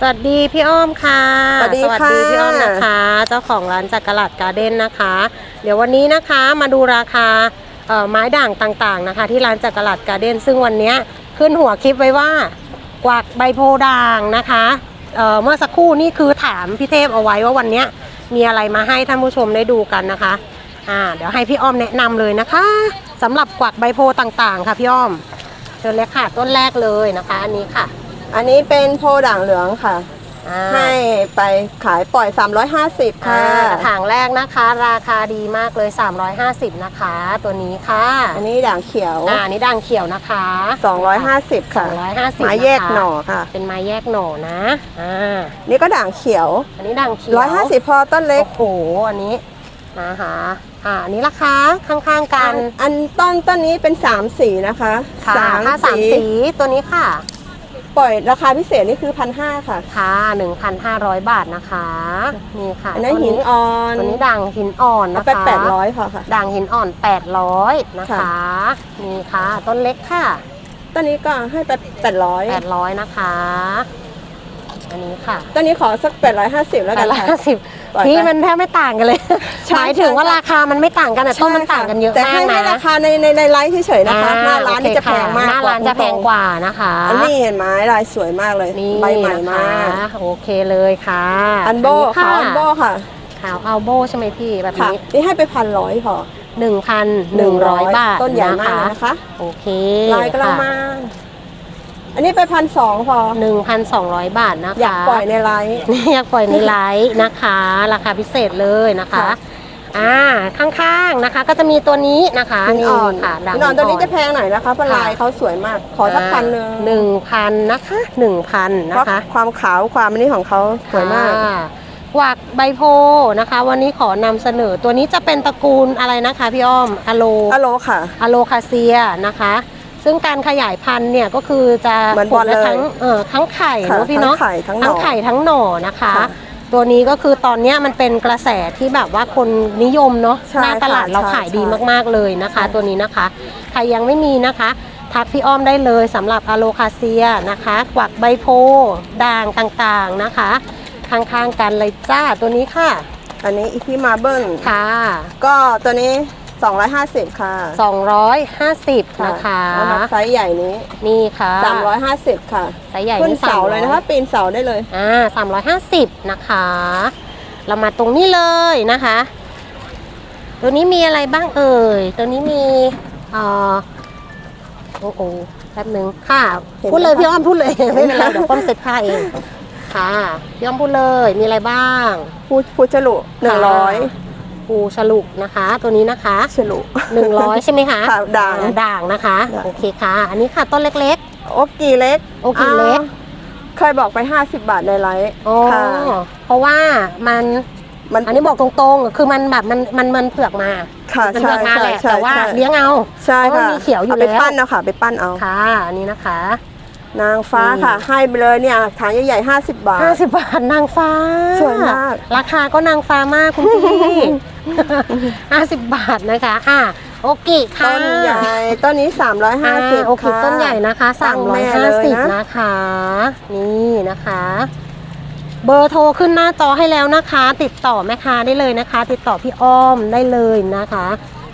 สวัสดีพี่อ้อมค่ะ สวัสดีค่ะ พี่อ้อมนะคะ เจ้าของร้านจักรลาดการ์เด้นนะคะ เดี๋ยววันนี้นะคะมาดูราคาเอ่อไม้ด่างต่างๆนะคะ ที่ร้านจักรลาดการ์เด้นซึ่งวันเนี้ยขึ้นหัวคลิปไว้ว่ากวักใบโพธิ์ด่างนะคะเอ่อเมื่อสักครู่นี่คือถามพี่เทพเอาไว้ว่าวันเนี้ยมีอะไรมาให้ท่านผู้ชมได้ดูกันนะคะอ่าเดี๋ยวให้พี่อ้อมแนะนำเลยนะคะสำหรับกวักใบโพธิ์ต่างๆ ค่ะพี่อ้อมเชิญเลยค่ะต้นแรกเลยนะคะ อันนี้ค่ะ อันนี้เป็นโพด่างเหลืองค่ะ อ่าให้ไปขายปล่อย 350 ค่ะค่ะกระถางแรกนะคะ ราคาดีมากเลย 350 นะคะ ตัวนี้ค่ะอันนี้ด่างเขียว อ่าอันนี้ด่างเขียวนะคะ 250 ค่ะ 250ไม้แยกหน่อค่ะ เป็นไม้แยกหน่อนะ อ่า นี่ก็ด่างเขียว อันนี้ด่างเขียว150 พอต้นเล็กโอ้โห อันนี้นะคะอ่าอันนี้ราคาข้างๆกันอันต้นต้นนี้เป็น 3 สีนะคะค่ะถ้าสามสีตัวนี้ค่ะ ปล่อยราคาพิเศษนี่คือพันห้าค่ะ ค่ะร้อยบาทนะคะ นี่ค่ะอันนั้นหินอ่อนตัวนี้ด่างหินอ่อนนะคะแปดร้อยค่ะ ด่างหินอ่อนแปดร้อยนะคะนี่ค่ะ ต้นเล็กค่ะต้นนี้ก็ให้แปดแปดร้อยแปดร้อยนะคะ อันนี้ค่ะต้นนี้ขอสักแปดร้อยห้าสิบแล้วกันแปดร้อยห้าสิบ พี่มันแทบไม่ต่างกันเลยหมายถึงว่าราคามันไม่ต่างกันแต่ต้นมันต่างกันเยอะแต่มากให้ให้ราคาในในในไลฟ์เฉยๆนะคะ หน้าร้านจะแพงมากหน้าร้านจะแพงกว่านะคะ อันนี้เห็นไหมลายสวยมากเลยใบใหม่มากะโอเคเลยค่ะอันโบขาวอันโบค่ะขาวอัลโบใช่ไหมพี่แบบนี้นี่ให้ไปพันร้อยพอ หนึ่งพันหนึ่งร้อยบาทต้นใหญ่มากนะคะ โอเคลายกระค่ะ มัง อันนี้ไปพันสองพอ 1,200 บาทนะคะอยากปล่อยในไลฟ์ อยากปล่อยในไลฟ์นะคะ ราคาพิเศษเลยนะคะ ค่ะ อ่าข้างๆนะคะ ก็จะมีตัวนี้นะคะหินอ่อนค่ะด่างหินอ่อนตัวนี้หิจะแพงหน่อยนะคะเพราะค่ะลายเขาสวยมาก ขอสักพันหนึ่งหนึ่งพันนะคะหนึ่งพันเพนะราะคะ ความขาวความอันนี้ของเขาสวยมาก ค่ะกวักใบโพนะคะ วันนี้ขอนำเสนอตัวนี้จะเป็นตระกูลอะไรนะคะพี่อ้อมอะโลอะโลค่ะอะโลคาเซียนะคะ ซึ่งการขยายพันธุ์เนี่ยก็คือจะเหมือนปลูบอกลได้เลยทั้งเออทั้งไข่ค่ะเนอะพี่เนาะทั้งไข่ทั้งหน่อทั้งไข่ทั้งหน่อนะคะ ค่ะตัวนี้ก็คือตอนเนี้ยมันเป็นกระแสที่แบบว่าคนนิยมเนาะใช่หน้าตลาดค่ะเราใช่ขายดีใช่มากๆเลยนะคะ ใช่ ตัวนี้นะคะใครยังไม่มีนะคะ ทักพี่อ้อมได้เลยสำหรับอะโลคาเซียนะคะ กวักใบโพด่างต่างๆนะคะข้างๆกันเลยจ้าตัวนี้ค่ะอันนี้อีพีมาเบิลค่ะ ก็ตัวนี้ 250 ค่ะ250 นะคะแล้วมาไซส์ใหญ่นี้นี่ค่ะ350 ค่ะไซส์ใหญ่ขึ้นนี่เสาเลยนะคะ300ปีนเสาได้เลยอ่าสามร้อยห้าสิบนะคะ เรามาตรงนี้เลยนะคะ ตัวนี้มีอะไรบ้างเอ่ย ตัวนี้มีเอ่อโอ้โหแป๊บหนึ่งค่ะเห็นไหมพูดเลยคะพี่อ้อมพูดเลยไม่เป็นไรเห็นไหมคะเดี๋ยวป้อมเซ็ตผ้าเองค่ะพี่อ้อมพูดเลยมีอะไรบ้างพูพูฉลุหนึ่งร้อย ปูฉลุนะคะ ตัวนี้นะคะฉลุหนึ่งร้อยใช่ไหมคะค่ะด่าง อ่ด่างนะคะ ด่าง โอเคค่ะ อันนี้ค่ะต้นเล็กโอกีเล็กโอกีเล็กาเคยบอกไป 50 บาทในไลฟ์ๆอ๋อ ค่ะ เพราะว่ามัน มันอันนี้บอกตรงๆ คือมันแบบมันมันมันเผือกมา ค่ะมันใช่เผือกมาใช่แหละ ใช่แต่ว่าใช่เลี้ยงเอา ใช่เพราะค่ะมันมีเขียวอยู่เอาไปแล้ว ปั้นเอาค่ะ ไปปั้นเอา ค่ะ อันนี้นะคะ นางฟ้าอืมค่ะ ให้ไปเลยเนี่ยถางใหญ่ๆ50 บาท 50 บาทนางฟ้าสวยมาก ราคาก็นางฟ้ามากคุณพี่50 บาทนะคะอะโอกิค่ะต้นใหญ่ต้นนี้อ่า350โอกิค่ะต้นใหญ่นะคะตั้งแม่เลยนะ350 นะคะ นี่นะคะ เบอร์โทรขึ้นหน้าจอให้แล้วนะคะ ติดต่อแม่ค้าได้เลยนะคะ ติดต่อพี่อ้อมได้เลยนะคะ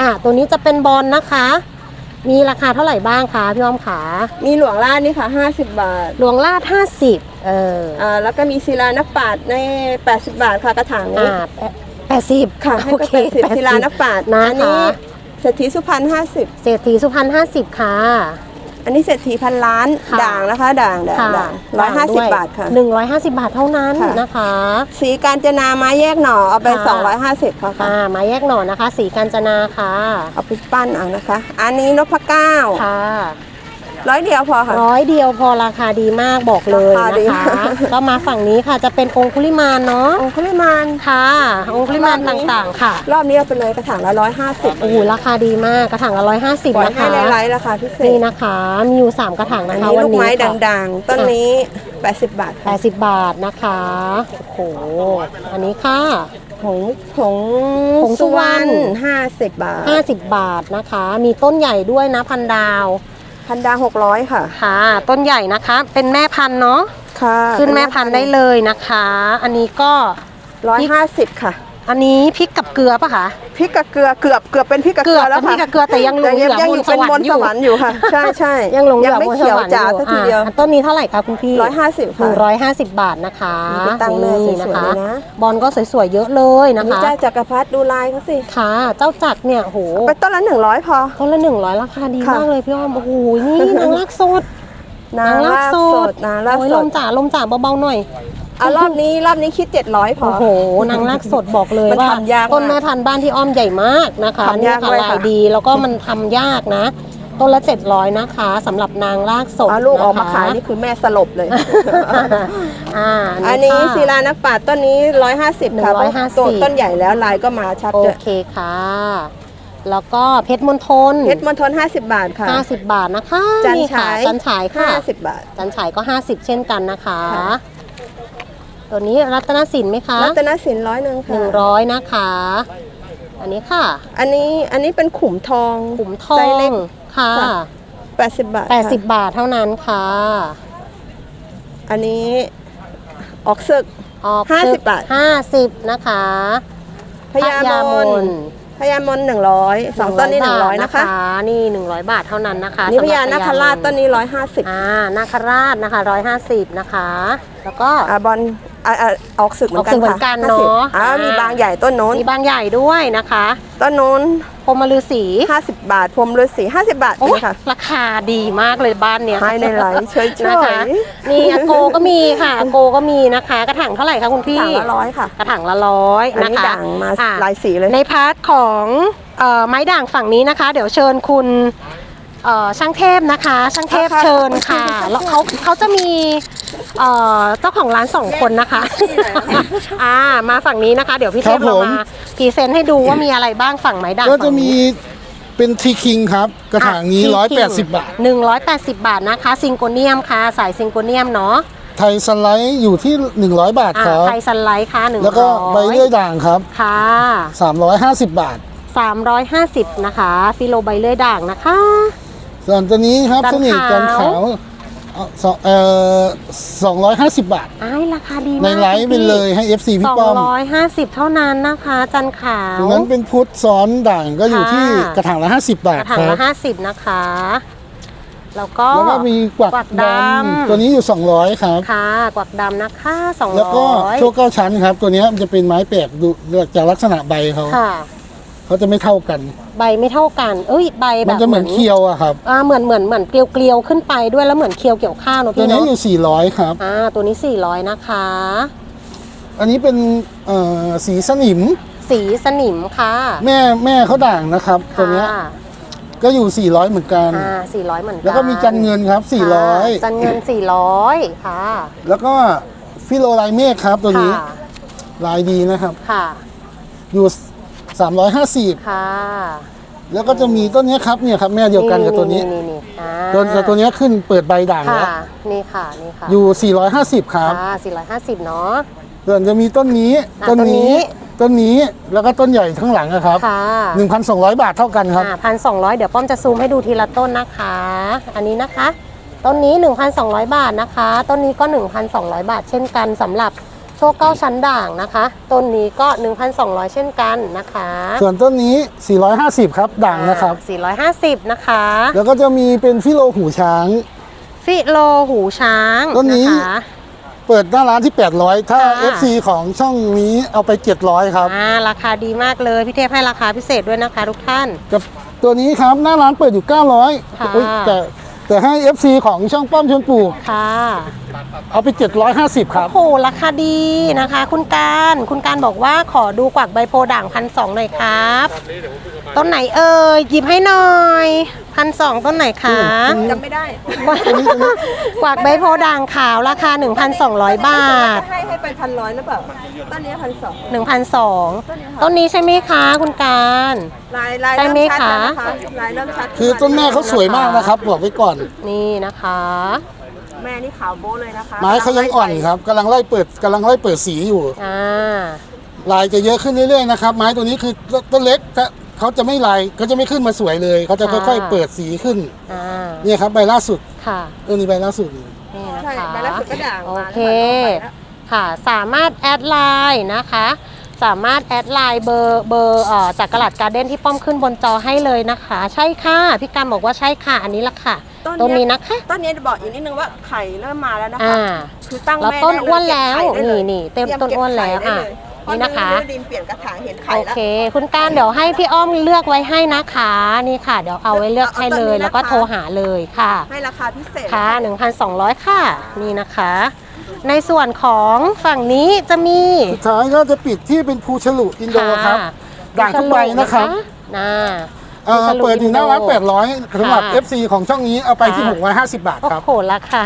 อะตัวนี้จะเป็นบอลนะคะ มีราคาเท่าไหร่บ้างคะพี่อ้อมขามีหลวงล่าดนี่ค่ะ 50 บาทหลวงลาด50เอออ่าแล้วก็มีศิลานักปราชญ์ใน 80 บาทค่ะกระถางนี้อ่าแปดสิบค่ะให้โอไปเค80ศิลานักปราชญ์นะอันนี้คะเศรษฐีสุพรรณ50 เศรษฐีสุพรรณห้าสิบค่ะ อันนี้เศรษฐีพันล้านค่ะ ด่างนะคะ ด่างด่างค่ะด่างร้อยห้าสิบบาทค่ะ หนึ่งร้อยห้าสิบบาทเท่านั้นค่ะ นะคะ สีการจนาไม้แยกหน่อเอาไปค่ะ250ค่ะค่ะอ่ามาแยกหน่อนะคะ สีกาญจนาค่ะ เอาไปปั้นเอานะคะ อันนี้นพเก้าค่ะ ร้อยเดียวพอค่ะ ร้อยเดียวพอราคาดีมากบอกเลยราคาดี นะคะก็มาฝั่งนี้ค่ะจะเป็นองคุลิมานเนาะองคุลิมาน ค่ะ องคุลิมานรอบนี้ต่างๆค่ะรอบนี้เอาไปเลยกระถางละร้อยห้าสิบโอ้โหราคาดีมากกระถางละร้อยห้าสิบปล่อยนะให้คะในไลฟ์ราคาพิเศนี่ษนะคะมีอยู่สามกระถางอันะนคะนี้วันลูกนี้ไม้ค่ะด่างๆ ต้นนี้ 80 บาทค่ะ80 บาทนะคะ โอ้โห อันนี้ค่ะ ผงผงผงสุวรรณ ห้าสิบบาท 50 บาทนะคะ มีต้นใหญ่ด้วยนะพันดาว พันดาหกร้อยค่ะ ค่ะ ต้นใหญ่นะคะ เป็นแม่พันธุ์เนาะ ค่ะขึ้นแม่พันธุ์ได้เลยนะคะ อันนี้ก็ร้อยห้าสิบค่ะ อันนี้พริกกับเกลือปะคะ พริกกับเกลือเกือบเกือบเป็นพริกกับเกเกืลือบอแล้วเป็นพริค่ะกกับเกลือแต่ยังหลงเหลือยังบอนยู่สเป็นวบรรนค์อสยู่วรรค์อยู่ค่ะใช่ใช่ยังหลงเหลืยัอไม่บนสเขียววรรค์จ๋าอยู่สักทีเดียวอะต้นนี้เท่าไหร่คะคุณพี่ร้อยห้าสิบหค่ะนึ่งร้อยห้าสิบบาทนะคะมีไปตั้งแม่สวยๆนะเลยคะนะบอลก็สวยๆเยอะเลยอันนะนี้คะเจ้าจักรพรรดิดูลายเขาสิค่ะเจ้าจักรเนี่ยโหไปต้นละหนึ่งร้อยพอต้นละหนึ่งร้อยราคาดีค่ะมากเลยพี่อ้อมโอ้โหนี่นางลากสดนางลากสดนางลากโอ้ยสลดมจ่าลมจ่าเบาๆหน่อย เอารอบนี้รอบนี้คิดเจ็ดร้อยพอ โอ้โหนางลากสดบอกเลยมันว่าทำยากมากต้นแม่พันธุ์บ้านที่อ้อมใหญ่มากนะคะทำยากนี่ค่ะด้วยลาค่ะ ยดีแล้วก็มันทำยากนะ ต้นละ 700 นะคะสำหรับนางลากสดเอาลูกออกมาะคะขายนี่คือแม่สลบเลย อ่าอันนี้ค่ะ ศิลานักปราชญ์ต้นนี้ร้อยห้าสิบค่ะเพราะ150 ตัวต้นใหญ่แล้วลายก็มาชัดโอเจอเคค่ะ แล้วก็เพชรมณฑลเพชรมณฑลห้าสิบบาทค่ะ 50 บาทนะคะจันนี่ค่ะฉาย จันฉายค่ะห้าสิบบาท จันฉายก็ 50 เช่นกันนะคะ ค่ะ ตัวนี้รัตนสินไหมคะรัตนสินร้อยหนึ่งค่ะ100นะคะ อันนี้ค่ะ อันนี้อันนี้เป็นขุมทองขุมทอไซส์เล็งกค่ะค่ะแปดสิบบาท80ค่ะบาทเท่านั้นค่ะ อันนี้ออกศึกออก50ศึกบาท50นะคะพญามนพญามนหนึ่งร้อยสองต้นนี้หนึ่งร้อยบาทนะคะ นี่100บาทเท่านั้นนะคะนี่พญาสำหนารับคราชต้นนี้ร้อยห้าสิบอ่านาคราชนะคะ150นะคะ แล้วก็อ่าบอล อ่าอ่าออกศึกเหมือนกัออกศึกเหมือนกันเนอะ50อ่าอ่ามี มีบางใหญ่ต้นโน้นมีบางใหญ่ด้วยนะคะต้นโน้นพรหมฤาษีห้าสิบบาท พรมฤาษีห้าสิบบาทโอ้เลยยค่ะราคาดีมากเลยบ้านเนี้ย ให้ในไลฟ์ช่วยๆนะคะนี่อโกก็มีค่ะอโกก็มีนะคะ กระถางเท่าไหร่คะคุณพี่ ถังละร้อยค่ะกระถางละร้อยอันนะนี้คะ ด่างมาอะ หลายสีเลย ในพาร์ทของเอ่อไม้ด่างฝั่งนี้นะคะ เดี๋ยวเชิญคุณเอ่อช่างเทพนะคะ ช่างเทพค่ะเชิญค่ะ แล้วเขาเขาจะมี เอ่อเจ้าของร้านสองคนนะคะ อ่ามาฝั่งนี้นะคะ เดี๋ยวพี่เทครัพบเราผมมาพรีเซนต์ให้ดูว่ามีอะไรบ้างฝั่งไม้ด่างก็ฝั่งจะนี้มีเป็นทีคิงครับ กระถางนี้180 บาท 180 บาทนะคะ ซิงโกเนียมค่ะ สายซิงโกเนียมเนาะไทยสไลด์อยู่ที่ 100 บาทอ่าครับ ไทยสไลด์ค่ะ100แล้วก็ใบเลื่อยด่างครับ ค่ะ 350 บาท 350 นะคะฟิโลใบเลื่อยด่างนะคะ ส่วนตัวนี้ครับจัเสนน่ห์ขาวจันขาว เอาสองเอ่อ250บาท อ้ายราคาดีมากในไลฟ์เป็นเลยให้ FC พี่ป้อม250เท่านั้นนะคะ จันขาวตรงนั้นเป็นพุทธซ้อนด่างก็อยู่ที่ค่ะกระถางละ50บากทระถางครัละบ50นะคะแล้วก็แล้วก็มีกวักกวักดดำำตัวนี้อยู่ 200 ครับค่ะกวักดำนะคะ200แล้วก็โชคเก้าชั้นครับ ตัวเนี้ยมันจะเป็นไม้แปลกดูจากลักษณะใบเขาค่ะ เขาจะไม่เท่ากัน ใบไม่เท่ากัน เอ้ยใบแบบมันจะเหมือนเคียวอะครับ อ่าเหมือนเหมือนเหมือนเกลียวเกลียวๆขึ้นไปด้วยแล้วเหมือนเคียวเกี่ยวข้าวเนอะตัวพี่นี้เนาะอยู่ 400 ครับ อ่าตัวนี้ 400 นะคะ อันนี้เป็นเอ่อสีสนิม สีสนิมค่ะแม่แม่เขาด่างนะครับ ตัวเนี้ยค่ะก็อยู่ 400 เหมือนกัน อ่า400 เหมือนกันแล้วก็มีจันเงินครับ ค่ะจันเงิน 400 ค่ะ400 แล้วก็ฟิโลลายเมฆครับตัวนี้ค่ะลายดีนะครับ ค่ะ อยู่ 350 ค่ะแล้วก็จะมีต้นเนี้ยครับเนี่ยครับแม่เดียวกันกับตัวนี้นี่นี่อ่าตัวแต่ตัวเนี้ยขึ้นเปิดใบด่างค่ะ แล้วนี่ค่ะ นี่ค่ะอยู่ 450 ครับ ค่ะ450เนาะ ส่วนจะมีต้นนี้อะต้นนี้ต้นนี้ ต้นนี้แล้วก็ต้นใหญ่ข้างหลังนะครับค่ะ 1,200 บาทเท่ากันครับอ่าพันสองร้อยเดี๋ยวป้อมจะซูมให้ดูทีละต้นนะคะ อันนี้นะคะ ต้นนี้ 1,200 บาทนะคะ ต้นนี้ก็ 1,200 บาท เช่นกันสำหรับ โชคเก้าชั้นด่างนะคะ ต้นนี้ก็ 1,200 เช่นกันนะคะ ส่วนต้นนี้ 450 ครับด่างนะครับอ่า450 นะคะ แล้วก็จะมีเป็นฟิโลหูช้าง ฟิโลหูช้างต้นนี้นะคะเปิดหน้าร้านที่ 800 ถ้าค่ะ FC ของช่องนี้เอาไป 700 ครับอ่าราคาดีมากเลยพี่เทพให้ราคาพิเศษด้วยนะคะทุกท่านกับตัวนี้ครับหน้าร้านเปิดอยู่ 900ค่ะอุ๊ยแต่ แต่ให้ FC ของช่องป้อมชวนปลูกค่ะ เอาไป 750 ครับ โอ้โหราคาดีนะคะ คุณการ คุณการบอกว่าขอดูกวักใบโพด่างพันสองหน่อยครับ ต้นไหนเอ่ยหยิบให้หน่อย พันสองต้นไหนคะจำไม่ได้ กวักใบโพด่างขาวราคา 1,200 บาท ให้ให้ไปพันร้อยหรือเปล่าต้นนี้พันสอง1,200 ต้นนี้ใช่ไหมคะคุณการ ลายลายได้เริ่มไหมชัดคะแล้วนะคะลายเริ่มชัดคือต้นแม่เขาสวยมากนะครับบอกไว้ก่อน นี่นะคะ แม่นี่ขาวโบ๊ะเลยนะคะไม้เขายังอ่อนครับกำลังไล่เปิดกำลังไล่เปิดสีอยู่ อ่า ลายจะเยอะขึ้นเรื่อยๆนะครับไม้ตัวนี้คือต้นเล็กถ้า เขาจะไม่ลายเขาจะไม่ขึ้นมาสวยเลยเขาจะค่อยๆ เปิดสีขึ้นอ่าเนี่ยครับใบล่าสุดค่ะตัวนี้ใบล่าสุดนี่นะนะคะใช่ใบละสิบก็ด่างโอมาเค แล้วค่ะสามารถแอดไลน์นะคะ สามารถแอดไลน์เบอร์เบอร์เอ่อจากกระดาษการ์เด้นที่ป้อมขึ้นบนจอให้เลยนะคะ ใช่ค่ะพี่การบอกว่าใช่ค่ะอันนี้ละค่ะต้นต้นเนี้นี้ยนะคะต้นนี้จะบอกอีกนิดนึงว่าไข่เริ่มมาแล้วนะคะ อ่าคือตั้งแล้วแม่ต้นได้เลยอ้วนแล้วเก็บไข่ได้เลยนี่นี่เต็มตรียต้นอ้วนแล้วเก็บไข่อะได้เลย นี่นะคะเพราดินเปลี่ยนกระถางเห็นไข่โอแล้ว เค คุณการเดี๋ยวให้พี่อ้อมเลือกไว้ให้นะคะนี่ค่ะ เดี๋ยวเอาไว้เลือกให้เลย แล้วก็โทรหาเลยค่ะ ให้ราคาพิเศษค่ะ 1,200 ค่ะ นี่นะคะ ในส่วนของฝั่งนี้จะมีสุดท้ายก็จะปิดที่เป็นภูฉลุอินโดครับ ด่างทุกใบนะครับน่าเอ่อภูฉลุเปิดอยู่หน้าร้านอินโด800สำหรับ ค่ะ FC ของช่องนี้เอาไปที่ค่ะ650 บาทโอ้ครับโหราคา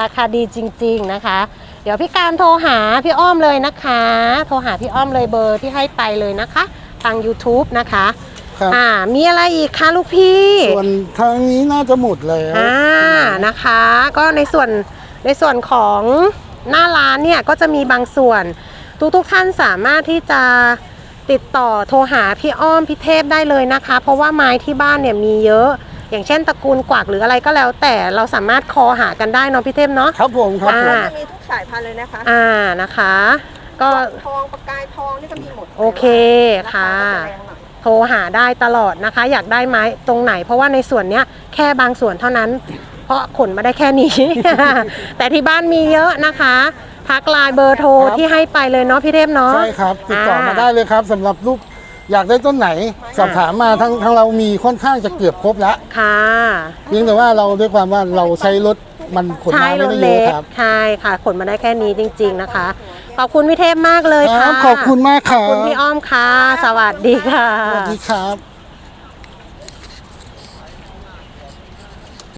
ราคาดีจริง ๆนะคะ เดี๋ยวพี่การโทรหาพี่อ้อมเลยนะคะ โทรหาพี่อ้อมเลยเบอร์ที่ให้ไปเลยนะคะ ทาง YouTube นะคะ ครับอ่า มีอะไรอีกคะลูกพี่ ส่วนทางนี้น่าจะหมดแล้วอ่านะคะ ก็ในส่วนในส่วนของหน้าร้านเนี่ยก็จะมีบางส่วน ทุกทุกๆท่านสามารถที่จะติดต่อโทรหาพี่อ้อมพี่เทพได้เลยนะคะ เพราะว่าไม้ที่บ้านเนี่ยมีเยอะ อย่างเช่นตระกูลกวักหรืออะไรก็แล้ว แต่เราสามารถคอหากันได้เนาะพี่เทพเนาะ ครับผมครับผม อ่า จะมีทุกสายพันธุ์เลยนะคะอ่านะคะ ก็ ทองประกายทองนี่ก็มีหมดโอเคค่ะ ราาก็จแรงหน่อย โทรหาได้ตลอดนะคะ อยากได้ไม้ตรงไหน เพราะว่าในส่วนเนี้ยแค่บางส่วนเท่านั้น เพราะขนมาได้แค่นี้ แต่ที่บ้านมีเยอะนะคะ ทักไลน์เบอร์โทรครับ ที่ให้ไปเลยเนาะพี่เทพเนาะ ใช่ครับ ติดต่อมาได้เลยครับสำหรับลูก อยากได้ต้นไหนสอบถามมาทั้งทั้งเรามีค่อนข้างจะเกือบครบแล้วค่ะเพียงแต่ว่าเราด้วยความว่าเราใช้รถมันขนใช่มารไม่ถได้เยเล็อะกครับใช่ค่ะ ขนมาได้แค่นี้จริง ๆนะคะ ขอบคุณพี่เทพมากเลยคค่ะรับขอบคุณมากครัขบอบคุณพี่อ้อมค่ะ สวัสดีค่ะ สวัสดีครับ